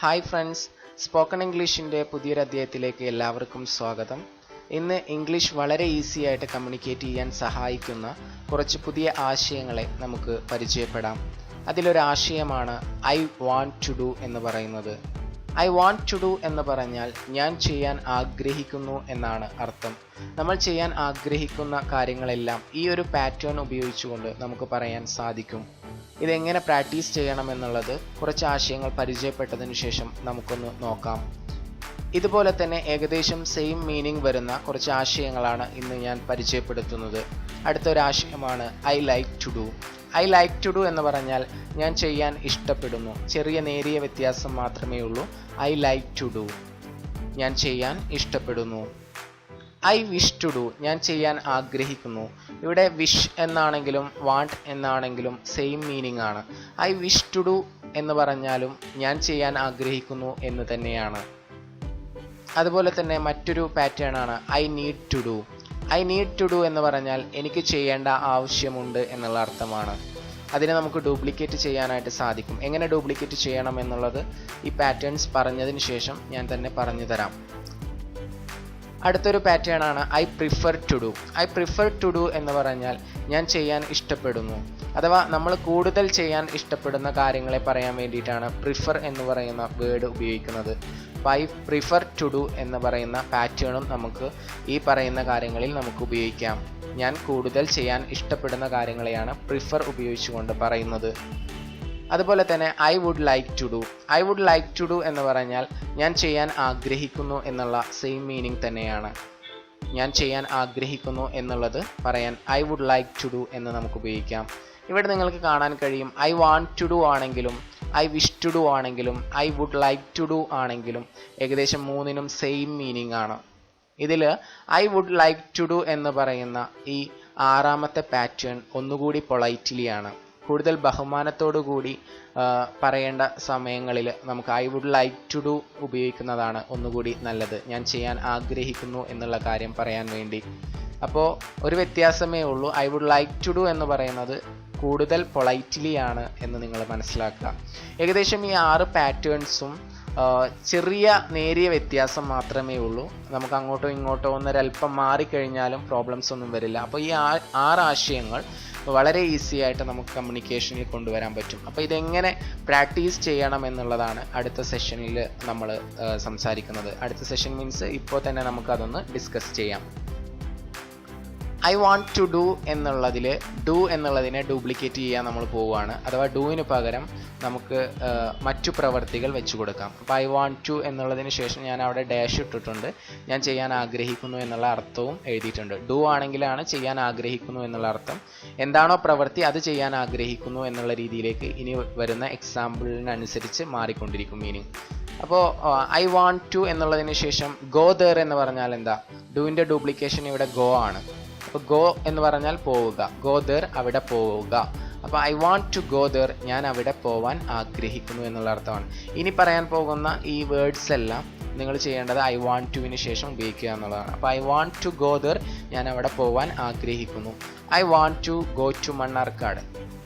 Hi friends spoken ഇംഗ്ലീഷിന്റെ പുതിയൊരു അധ്യായത്തിലേക്ക് എല്ലാവർക്കും സ്വാഗതം. ഇന്ന് ഇംഗ്ലീഷ് വളരെ ഈസി ആയിട്ട് കമ്മ്യൂണിക്കേറ്റ് ചെയ്യാൻ സഹായിക്കുന്ന കുറച്ച് പുതിയ ആശയങ്ങളെ നമുക്ക് പരിചയപ്പെടാം. അതിലൊരാശയമാണ് ഐ വാണ്ട് ടു ഡു എന്ന് പറയുന്നത്. ഐ വാണ്ട് ടു ഡു എന്ന് പറഞ്ഞാൽ ഞാൻ ചെയ്യാൻ ആഗ്രഹിക്കുന്നു എന്നാണ് അർത്ഥം. നമ്മൾ ചെയ്യാൻ ആഗ്രഹിക്കുന്ന കാര്യങ്ങളെല്ലാം ഈ ഒരു പാറ്റേൺ ഉപയോഗിച്ചുകൊണ്ട് നമുക്ക് പറയാൻ സാധിക്കും. ഇതെങ്ങനെ പ്രാക്ടീസ് ചെയ്യണം എന്നുള്ളത് കുറച്ച് ആശയങ്ങൾ പരിചയപ്പെട്ടതിന് ശേഷം നമുക്കൊന്ന് നോക്കാം. ഇതുപോലെ തന്നെ ഏകദേശം സെയിം മീനിങ് വരുന്ന കുറച്ച് ആശയങ്ങളാണ് ഇന്ന് ഞാൻ പരിചയപ്പെടുത്തുന്നത്. അടുത്തൊരാശയമാണ് I like to do. I like to do എന്ന് പറഞ്ഞാൽ ഞാൻ ചെയ്യാൻ ഇഷ്ടപ്പെടുന്നു. ചെറിയ നേരിയ വ്യത്യാസം മാത്രമേ ഉള്ളൂ. I like to do. ഞാൻ ചെയ്യാൻ ഇഷ്ടപ്പെടുന്നു. I wish to do. ഞാൻ ചെയ്യാൻ ആഗ്രഹിക്കുന്നു. ഇവിടെ വിഷ് എന്നാണെങ്കിലും വാണ്ട് എന്നാണെങ്കിലും സെയിം മീനിങ് ആണ്. ഐ വിഷ് ടു ഡു എന്ന് പറഞ്ഞാലും ഞാൻ ചെയ്യാൻ ആഗ്രഹിക്കുന്നു എന്ന് തന്നെയാണ്. അതുപോലെ തന്നെ മറ്റൊരു പാറ്റേൺ ആണ്. I need to do. I need to do എന്ന് പറഞ്ഞാൽ എനിക്ക് ചെയ്യേണ്ട ആവശ്യമുണ്ട് എന്നുള്ള അർത്ഥമാണ്. അതിനെ നമുക്ക് ഡ്യൂപ്ലിക്കേറ്റ് ചെയ്യാനായിട്ട് സാധിക്കും. എങ്ങനെ ഡ്യൂപ്ലിക്കേറ്റ് ചെയ്യണം എന്നുള്ളത് ഈ പാറ്റേൺസ് പറഞ്ഞതിന് ശേഷം ഞാൻ തന്നെ പറഞ്ഞു തരാം. അടുത്തൊരു പാറ്റേൺ ആണ് I prefer to do I prefer to do എന്ന് പറഞ്ഞാൽ ഞാൻ ചെയ്യാൻ ഇഷ്ടപ്പെടുന്നു. അഥവാ നമ്മൾ കൂടുതൽ ചെയ്യാൻ ഇഷ്ടപ്പെടുന്ന കാര്യങ്ങളെ പറയാൻ വേണ്ടിയിട്ടാണ് പ്രിഫർ എന്ന് പറയുന്ന വേർഡ് ഉപയോഗിക്കുന്നത്. ഐ പ്രിഫർ ടു ഡു എന്ന് പറയുന്ന പാറ്റേണും നമുക്ക് ഈ പറയുന്ന കാര്യങ്ങളിൽ നമുക്ക് ഉപയോഗിക്കാം. ഞാൻ കൂടുതൽ ചെയ്യാൻ ഇഷ്ടപ്പെടുന്ന കാര്യങ്ങളെയാണ് പ്രിഫർ ഉപയോഗിച്ചുകൊണ്ട് പറയുന്നത്. അതുപോലെ തന്നെ I would like to do I would like to do എന്ന് പറഞ്ഞാൽ ഞാൻ ചെയ്യാൻ ആഗ്രഹിക്കുന്നു എന്നുള്ള സെയിം മീനിങ് തന്നെയാണ്. ഞാൻ ചെയ്യാൻ ആഗ്രഹിക്കുന്നു എന്നുള്ളത് പറയാൻ I would like to do എന്ന് നമുക്ക് ഉപയോഗിക്കാം. ഇവിടെ നിങ്ങൾക്ക് കാണാൻ കഴിയും. ഐ വാണ്ട് ടു ഡു ആണെങ്കിലും ഐ വിഷ് ടു ഡു ആണെങ്കിലും I would like to do ആണെങ്കിലും ഏകദേശം മൂന്നിനും സെയിം മീനിങ് ആണ്. ഇതിൽ I would like to do എന്ന് പറയുന്ന ഈ ആറാമത്തെ പാറ്റേൺ ഒന്നുകൂടി പൊളൈറ്റ്ലി ആണ്. കൂടുതൽ ബഹുമാനത്തോടു കൂടി പറയേണ്ട സമയങ്ങളിൽ നമുക്ക് I would like to do ഉപയോഗിക്കുന്നതാണ് ഒന്നുകൂടി നല്ലത്. ഞാൻ ചെയ്യാൻ ആഗ്രഹിക്കുന്നു എന്നുള്ള കാര്യം പറയാൻ വേണ്ടി. അപ്പോൾ ഒരു വ്യത്യാസമേ ഉള്ളൂ. I would like to do എന്ന് പറയുന്നത് കൂടുതൽ പൊളൈറ്റ്ലി ആണ് എന്ന് നിങ്ങൾ മനസ്സിലാക്കുക. ഏകദേശം ഈ ആറ് പാറ്റേൺസും ചെറിയ നേരിയ വ്യത്യാസം മാത്രമേ ഉള്ളൂ. നമുക്ക് അങ്ങോട്ടോ ഇങ്ങോട്ടോ ഒന്നൊരല്പം മാറിക്കഴിഞ്ഞാലും പ്രോബ്ലംസ് ഒന്നും വരില്ല. അപ്പോൾ ഈ ആറ് ആശയങ്ങൾ വളരെ ഈസി ആയിട്ട് നമുക്ക് കമ്മ്യൂണിക്കേഷനിൽ കൊണ്ടുവരാൻ പറ്റും. അപ്പോൾ ഇതെങ്ങനെ പ്രാക്ടീസ് ചെയ്യണം എന്നുള്ളതാണ് അടുത്ത സെഷനിൽ നമ്മൾ സംസാരിക്കുന്നത്. അടുത്ത സെഷൻ മീൻസ് ഇപ്പോൾ തന്നെ നമുക്കതൊന്ന് ഡിസ്കസ് ചെയ്യാം. ഐ വാണ്ട് ടു ഡു എന്നുള്ളതിൽ ഡു എന്നുള്ളതിനെ ഡ്യൂപ്ലിക്കേറ്റ് ചെയ്യാൻ നമ്മൾ പോവുകയാണ്. അഥവാ ഡൂവിന് പകരം നമുക്ക് മറ്റു പ്രവർത്തികൾ വെച്ചു കൊടുക്കാം. അപ്പോൾ ഐ വാണ്ട് ടു എന്നുള്ളതിന് ശേഷം ഞാൻ അവിടെ ഡാഷ് ഇട്ടിട്ടുണ്ട്. ഞാൻ ചെയ്യാൻ ആഗ്രഹിക്കുന്നു എന്നുള്ള അർത്ഥവും എഴുതിയിട്ടുണ്ട്. ഡു ആണെങ്കിലാണ് ചെയ്യാൻ ആഗ്രഹിക്കുന്നു എന്നുള്ള അർത്ഥം. എന്താണോ പ്രവൃത്തി അത് ചെയ്യാൻ ആഗ്രഹിക്കുന്നു എന്നുള്ള രീതിയിലേക്ക് ഇനി വരുന്ന എക്സാമ്പിളിനനുസരിച്ച് മാറിക്കൊണ്ടിരിക്കും മീനിങ്. അപ്പോൾ ഐ വാണ്ട് ടു എന്നുള്ളതിന് ശേഷം ഗോ ദർ എന്ന് പറഞ്ഞാൽ എന്താ? ഡുവിന്റെ ഡ്യൂപ്ലിക്കേഷൻ ഇവിടെ ഗോ ആണ്. അപ്പോൾ ഗോ എന്ന് പറഞ്ഞാൽ പോവുക. ഗോ ദർ അവിടെ പോവുക. അപ്പോൾ I want to go there ഞാൻ അവിടെ പോവാൻ ആഗ്രഹിക്കുന്നു എന്നുള്ള അർത്ഥമാണ്. ഇനി പറയാൻ പോകുന്ന ഈ വേർഡ്സ് എല്ലാം നിങ്ങൾ ചെയ്യേണ്ടത് ഐ വാണ്ട് ടുവിന് ശേഷം ഉപയോഗിക്കുക എന്നുള്ളതാണ്. അപ്പോൾ I want to go there ഞാൻ അവിടെ പോവാൻ ആഗ്രഹിക്കുന്നു. I want to go to Mannarkkad.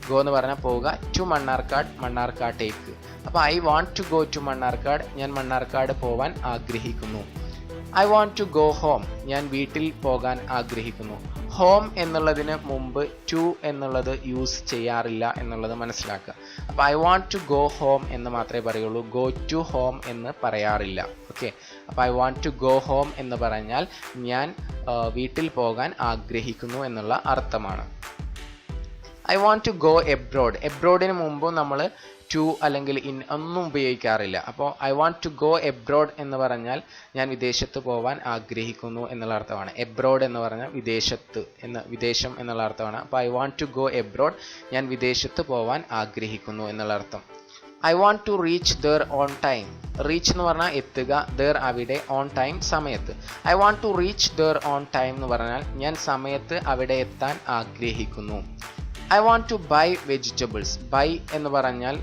Go എന്ന് പറഞ്ഞാൽ പോവുക. ടു മണ്ണാർക്കാട് മണ്ണാർക്കാട്ടേക്ക്. അപ്പോൾ I want to go to Mannarkkad ഞാൻ മണ്ണാർക്കാട് പോവാൻ ആഗ്രഹിക്കുന്നു. I want to go home ഞാൻ വീട്ടിൽ പോകാൻ ആഗ്രഹിക്കുന്നു. ഹോം എന്നുള്ളതിന് മുമ്പ് ടു എന്നുള്ളത് യൂസ് ചെയ്യാറില്ല എന്നുള്ളത് മനസ്സിലാക്കുക. അപ്പോൾ I want to go home എന്ന് മാത്രമേ പറയുള്ളൂ. ഗോ ടു ഹോം എന്ന് പറയാറില്ല. ഓക്കെ അപ്പോൾ I want to go home എന്ന് പറഞ്ഞാൽ ഞാൻ വീട്ടിൽ പോകാൻ ആഗ്രഹിക്കുന്നു എന്നുള്ള അർത്ഥമാണ്. I want to go abroad എബ്രോഡിന് മുമ്പും നമ്മൾ ടു അല്ലെങ്കിൽ ഇൻ ഒന്നും ഉപയോഗിക്കാറില്ല. അപ്പോൾ I want to go abroad എന്ന് പറഞ്ഞാൽ ഞാൻ വിദേശത്ത് പോകാൻ ആഗ്രഹിക്കുന്നു എന്നുള്ള അർത്ഥമാണ്. എബ്രോഡ് എന്ന് പറഞ്ഞാൽ വിദേശത്ത് എന്ന് വിദേശം എന്നുള്ള അർത്ഥമാണ്. അപ്പോൾ I want to go abroad ഞാൻ വിദേശത്ത് പോകാൻ ആഗ്രഹിക്കുന്നു എന്നുള്ള അർത്ഥം. I want to reach there on time reach എന്ന് പറഞ്ഞാൽ എത്തുക ദർ അവിടെ ഓൺ ടൈം സമയത്ത്. I want to reach there on time എന്ന് പറഞ്ഞാൽ ഞാൻ സമയത്ത് അവിടെ എത്താൻ ആഗ്രഹിക്കുന്നു. I want to buy vegetables buy എന്ന് പറഞ്ഞാൽ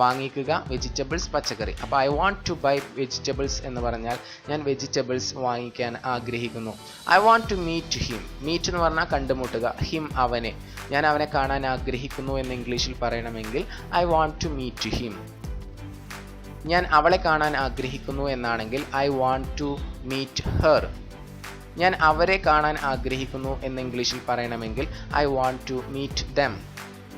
വാങ്ങിക്കുക വെജിറ്റബിൾസ് പച്ചക്കറി. അപ്പോൾ I want to buy vegetables എന്ന് പറഞ്ഞാൽ ഞാൻ വെജിറ്റബിൾസ് വാങ്ങിക്കാൻ ആഗ്രഹിക്കുന്നു. I want to meet him meet എന്ന് പറഞ്ഞാൽ കണ്ടുമുട്ടുക. ഹിം അവനെ. ഞാൻ അവനെ കാണാൻ ആഗ്രഹിക്കുന്നു എന്ന് ഇംഗ്ലീഷിൽ പറയണമെങ്കിൽ I want to meet him ഞാൻ അവളെ കാണാൻ ആഗ്രഹിക്കുന്നു എന്നാണെങ്കിൽ I want to meet her ഞാൻ അവരെ കാണാൻ ആഗ്രഹിക്കുന്നു എന്ന് ഇംഗ്ലീഷിൽ പറയണമെങ്കിൽ I want to meet them.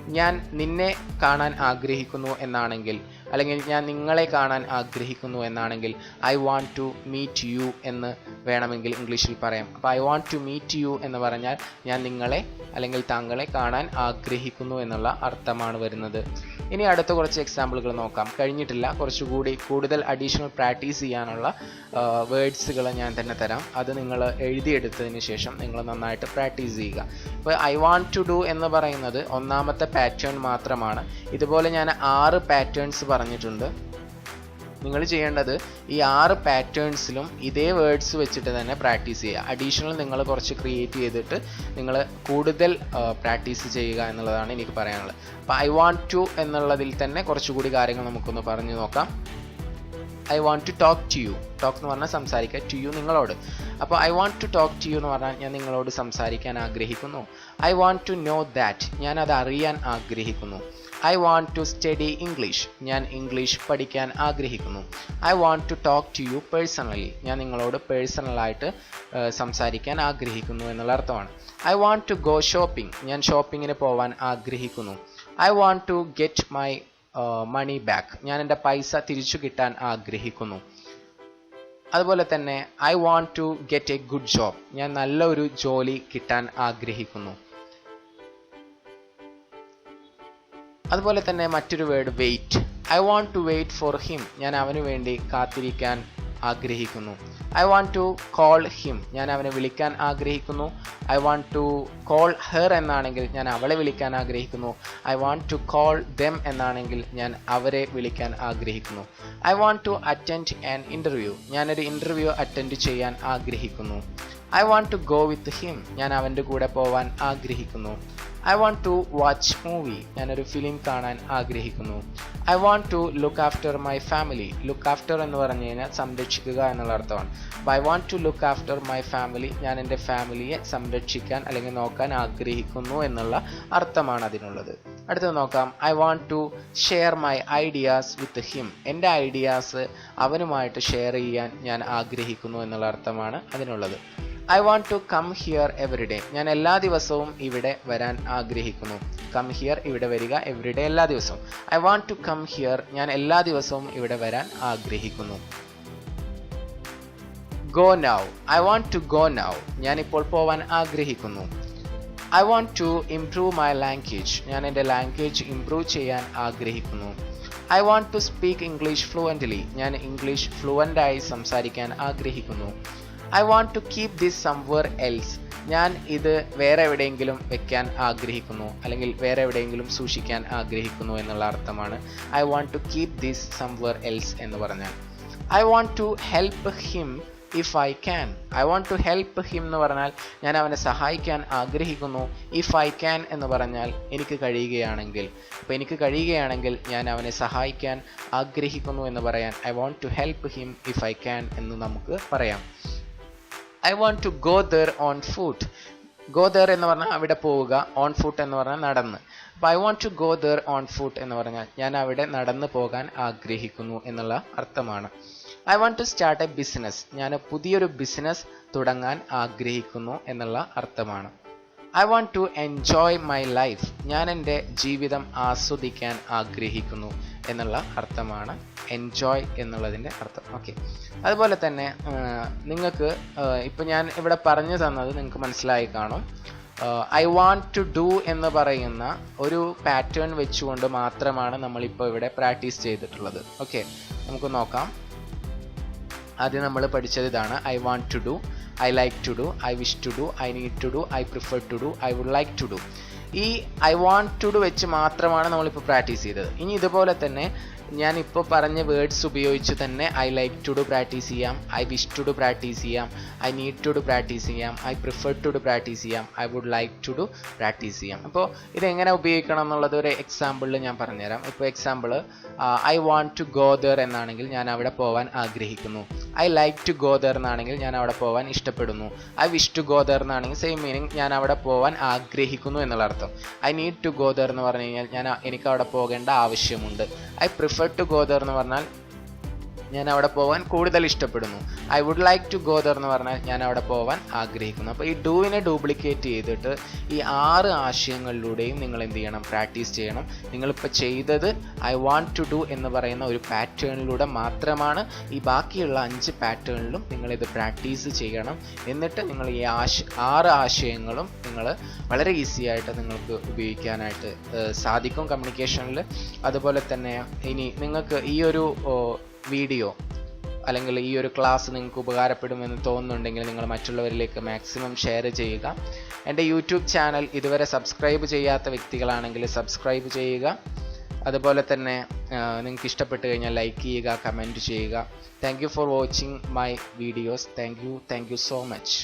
ഞാൻ നിന്നെ കാണാൻ ആഗ്രഹിക്കുന്നു എന്നാണെങ്കിൽ അല്ലെങ്കിൽ ഞാൻ നിങ്ങളെ കാണാൻ ആഗ്രഹിക്കുന്നു എന്നാണെങ്കിൽ I want to meet you എന്ന് വേണമെങ്കിൽ ഇംഗ്ലീഷിൽ പറയാം. അപ്പോൾ I want to meet you എന്ന് പറഞ്ഞാൽ ഞാൻ നിങ്ങളെ അല്ലെങ്കിൽ താങ്കളെ കാണാൻ ആഗ്രഹിക്കുന്നു എന്നുള്ള അർത്ഥമാണ് വരുന്നത്. ഇനി അടുത്ത കുറച്ച് എക്സാമ്പിളുകൾ നോക്കാം. കഴിഞ്ഞിട്ടില്ല. കുറച്ചുകൂടി കൂടുതൽ അഡീഷണൽ പ്രാക്ടീസ് ചെയ്യാനുള്ള വേർഡ്സുകൾ ഞാൻ തന്നെ തരാം. അത് നിങ്ങൾ എഴുതിയെടുത്തതിന് ശേഷം നിങ്ങൾ നന്നായിട്ട് പ്രാക്ടീസ് ചെയ്യുക. അപ്പോൾ ഐ വാണ്ട് ടു ഡു എന്ന് പറയുന്നത് ഒന്നാമത്തെ പാറ്റേൺ മാത്രമാണ്. ഇതുപോലെ ഞാൻ ആറ് പാറ്റേൺസ് പറഞ്ഞിട്ടുണ്ട്. നിങ്ങൾ ചെയ്യേണ്ടത് ഈ ആറ് പാറ്റേൺസിലും ഇതേ വേർഡ്സ് വെച്ചിട്ട് തന്നെ പ്രാക്ടീസ് ചെയ്യുക. അഡീഷണൽ നിങ്ങൾ കുറച്ച് ക്രിയേറ്റ് ചെയ്തിട്ട് നിങ്ങൾ കൂടുതൽ പ്രാക്ടീസ് ചെയ്യുക എന്നുള്ളതാണ് എനിക്ക് പറയാനുള്ളത്. അപ്പോൾ ഐ വാണ്ട് ടു എന്നുള്ളതിൽ തന്നെ കുറച്ചുകൂടി കാര്യങ്ങൾ നമുക്കൊന്ന് പറഞ്ഞു നോക്കാം. I want to talk to you talk എന്ന് പറഞ്ഞാൽ സംസാരിക്കുക ടു യു നിങ്ങളോട്. അപ്പോൾ I want to talk to you എന്ന് പറഞ്ഞാൽ ഞാൻ നിങ്ങളോട് സംസാരിക്കാൻ ആഗ്രഹിക്കുന്നു. I want to know that ഞാൻ അത് അറിയാൻ ആഗ്രഹിക്കുന്നു. I want to study English ഞാൻ ഇംഗ്ലീഷ് പഠിക്കാൻ ആഗ്രഹിക്കുന്നു. I want to talk to you personally ഞാൻ നിങ്ങളോട് പേഴ്സണലായിട്ട് സംസാരിക്കാൻ ആഗ്രഹിക്കുന്നു എന്നുള്ള അർത്ഥമാണ്. I want to go shopping ഞാൻ ഷോപ്പിങ്ങിന് പോവാൻ ആഗ്രഹിക്കുന്നു. I want to get my money back ഞാൻ എന്റെ പൈസ തിരിച്ചു കിട്ടാൻ ആഗ്രഹിക്കുന്നു. അതുപോലെ തന്നെ I want to get a good job ഞാൻ നല്ലൊരു ജോലി കിട്ടാൻ ആഗ്രഹിക്കുന്നു. അതുപോലെ തന്നെ മറ്റൊരു word wait I want to wait for him ഞാൻ അവന് വേണ്ടി കാത്തിരിക്കാൻ ആഗ്രഹിക്കുന്നു. I want to call him ഞാൻ അവനെ വിളിക്കാൻ ആഗ്രഹിക്കുന്നു. I want to call her എന്നാണെങ്കിൽ ഞാൻ അവളെ വിളിക്കാൻ ആഗ്രഹിക്കുന്നു. I want to call them എന്നാണെങ്കിൽ ഞാൻ അവരെ വിളിക്കാൻ ആഗ്രഹിക്കുന്നു. I want to attend an interview ഞാനൊരു ഇന്റർവ്യൂ അറ്റൻഡ് ചെയ്യാൻ ആഗ്രഹിക്കുന്നു. I want to go with him ഞാൻ അവന്റെ കൂടെ പോവാൻ ആഗ്രഹിക്കുന്നു. I want to watch movie ഞാനൊരു ഫിലിം കാണാൻ ആഗ്രഹിക്കുന്നു. I want to look after my family look after എന്ന് പറഞ്ഞു കഴിഞ്ഞാൽ സംരക്ഷിക്കുക എന്നുള്ള അർത്ഥമാണ്. അപ്പം I want to look after my family ഞാൻ എന്റെ ഫാമിലിയെ സംരക്ഷിക്കാൻ അല്ലെങ്കിൽ നോക്കാൻ ആഗ്രഹിക്കുന്നു എന്നുള്ള അർത്ഥമാണ് അതിനുള്ളത്. അടുത്തത് നോക്കാം. I want to share my ideas with him എന്റെ ഐഡിയാസ് അവനുമായിട്ട് ഷെയർ ചെയ്യാൻ ഞാൻ ആഗ്രഹിക്കുന്നു എന്നുള്ള അർത്ഥമാണ് അതിനുള്ളത്. I want to come here every day ഞാൻ എല്ലാ ദിവസവും ഇവിടെ വരാൻ ആഗ്രഹിക്കുന്നു. കം ഹിയർ ഇവിടെ വരിക എവറി ഡേ എല്ലാ ദിവസവും. I want to come here ഞാൻ എല്ലാ ദിവസവും ഇവിടെ വരാൻ ആഗ്രഹിക്കുന്നു. Go now I want to go ഞാൻ ഇപ്പോൾ പോവാൻ ആഗ്രഹിക്കുന്നു. I want to improve my language ഞാൻ എന്റെ ലാംഗ്വേജ് ഇംപ്രൂവ് ചെയ്യാൻ ആഗ്രഹിക്കുന്നു. I want to speak English fluently ഞാൻ ഇംഗ്ലീഷ് ഫ്ലുവന്റായി സംസാരിക്കാൻ ആഗ്രഹിക്കുന്നു. I want to keep this somewhere else ഞാൻ ഇത് വേറെ എവിടെയെങ്കിലും വെക്കാൻ ആഗ്രഹിക്കുന്നു അല്ലെങ്കിൽ വേറെ എവിടെയെങ്കിലും സൂക്ഷിക്കാൻ ആഗ്രഹിക്കുന്നു എന്നുള്ള അർത്ഥമാണ് I want to keep this somewhere else എന്ന് പറഞ്ഞാൽ. I want to help him if I can I want to help him എന്ന് പറഞ്ഞാൽ ഞാൻ അവനെ സഹായിക്കാൻ ആഗ്രഹിക്കുന്നു ഇഫ് ഐ ക്യാൻ എന്ന് പറഞ്ഞാൽ എനിക്ക് കഴിയുകയാണെങ്കിൽ. അപ്പോൾ എനിക്ക് കഴിയുകയാണെങ്കിൽ ഞാൻ അവനെ സഹായിക്കാൻ ആഗ്രഹിക്കുന്നു എന്ന് പറയാൻ I want to help him if I can എന്ന് നമുക്ക് പറയാം. I want to go there on foot go there എന്ന് പറഞ്ഞാൽ അവിടെ പോവുക ഓൺ ഫുട്ട് എന്ന് പറഞ്ഞാൽ നടന്ന്. അപ്പോൾ I want to go there on foot എന്ന് പറഞ്ഞാൽ ഞാൻ അവിടെ നടന്നു പോകാൻ ആഗ്രഹിക്കുന്നു എന്നുള്ള അർത്ഥമാണ്. I want to start a business ഞാൻ പുതിയൊരു ബിസിനസ് തുടങ്ങാൻ ആഗ്രഹിക്കുന്നു എന്നുള്ള അർത്ഥമാണ്. I want to enjoy my life ഞാൻ എന്റെ ജീവിതം ആസ്വദിക്കാൻ ആഗ്രഹിക്കുന്നു. എന്നുള്ള അർത്ഥമാണ് എൻജോയ് എന്നുള്ളതിന്റെ അർത്ഥം. ഓക്കെ അതുപോലെ തന്നെ നിങ്ങൾക്ക് ഇപ്പോൾ ഞാൻ ഇവിടെ പറഞ്ഞു തന്നത് നിങ്ങൾക്ക് മനസ്സിലായി കാണും. ഐ വാണ്ട് ടു ഡു എന്ന് പറയുന്ന ഒരു പാറ്റേൺ വെച്ചുകൊണ്ട് മാത്രമാണ് നമ്മളിപ്പോൾ ഇവിടെ പ്രാക്ടീസ് ചെയ്തിട്ടുള്ളത്. ഓക്കെ നമുക്ക് നോക്കാം. ആദ്യം നമ്മൾ പഠിച്ചത് ഇതാണ്. I want to do I like to do I wish to do I need to do I prefer to do I would like to do ഈ ഐ വാണ്ട് ടു വെച്ച് മാത്രമാണ് നമ്മളിപ്പോൾ പ്രാക്ടീസ് ചെയ്തത്. ഇനി ഇതുപോലെ തന്നെ ഞാൻ ഇപ്പോൾ പറഞ്ഞ വേർഡ്സ് ഉപയോഗിച്ച് തന്നെ I like to do practice ചെയ്യാം. I wish to do practice ചെയ്യാം. I need to do practice ചെയ്യാം. I prefer to do practice ചെയ്യാം. I would like to do practice ചെയ്യാം. അപ്പോൾ ഇതെങ്ങനെ ഉപയോഗിക്കണം എന്നുള്ളത് ഒരു എക്സാമ്പിളിൽ ഞാൻ പറഞ്ഞുതരാം. ഇപ്പോൾ example I want to go there എന്നാണെങ്കിൽ ഞാൻ അവിടെ പോകാൻ ആഗ്രഹിക്കുന്നു. I like to go there എന്നാണെങ്കിൽ ഞാൻ അവിടെ പോകാൻ ഇഷ്ടപ്പെടുന്നു. I wish to go there എന്നാണെങ്കിൽ സെയിം മീനിങ് ഞാൻ അവിടെ പോകാൻ ആഗ്രഹിക്കുന്നു എന്നുള്ള അർത്ഥം. I need to go there എന്ന് പറഞ്ഞു കഴിഞ്ഞാൽ ഞാൻ എനിക്ക് അവിടെ പോകേണ്ട ആവശ്യമുണ്ട്. I prefer to go there എന്ന് പറഞ്ഞാൽ ഞാൻ അവിടെ പോകാൻ കൂടുതൽ ഇഷ്ടപ്പെടുന്നു. I would like to go there എന്ന് പറഞ്ഞാൽ ഞാൻ അവിടെ പോകാൻ ആഗ്രഹിക്കുന്നു. അപ്പോൾ ഈ ഡൂവിനെ ഡ്യൂപ്ലിക്കേറ്റ് ചെയ്തിട്ട് ഈ ആറ് ആശയങ്ങളിലൂടെയും നിങ്ങൾ എന്ത് ചെയ്യണം? പ്രാക്ടീസ് ചെയ്യണം. നിങ്ങളിപ്പോൾ ചെയ്തത് ഐ വാണ്ട് ടു ഡു എന്ന് പറയുന്ന ഒരു പാറ്റേണിലൂടെ മാത്രമാണ്. ഈ ബാക്കിയുള്ള അഞ്ച് പാറ്റേണിലും നിങ്ങളിത് പ്രാക്ടീസ് ചെയ്യണം. എന്നിട്ട് നിങ്ങൾ ഈ ആശ ആറ് ആശയങ്ങളും നിങ്ങൾ വളരെ ഈസി ആയിട്ട് നിങ്ങൾക്ക് ഉപയോഗിക്കാനായിട്ട് സാധിക്കും കമ്മ്യൂണിക്കേഷനിൽ അതുപോലെ തന്നെ ഇനി നിങ്ങൾക്ക് ഈ ഒരു വീഡിയോ അല്ലെങ്കിൽ ഈ ഒരു ക്ലാസ് നിങ്ങൾക്ക് ഉപകാരപ്പെടുമെന്ന് തോന്നുന്നുണ്ടെങ്കിൽ നിങ്ങൾ മറ്റുള്ളവരിലേക്ക് മാക്സിമം ഷെയർ ചെയ്യുക. എന്റെ യൂട്യൂബ് ചാനൽ ഇതുവരെ സബ്സ്ക്രൈബ് ചെയ്യാത്ത വ്യക്തികളാണെങ്കിൽ സബ്സ്ക്രൈബ് ചെയ്യുക. അതുപോലെ തന്നെ നിങ്ങൾക്ക് ഇഷ്ടപ്പെട്ട് കഴിഞ്ഞാൽ ലൈക്ക് ചെയ്യുക കമന്റ് ചെയ്യുക. Thank you for watching my videos thank you thank you so much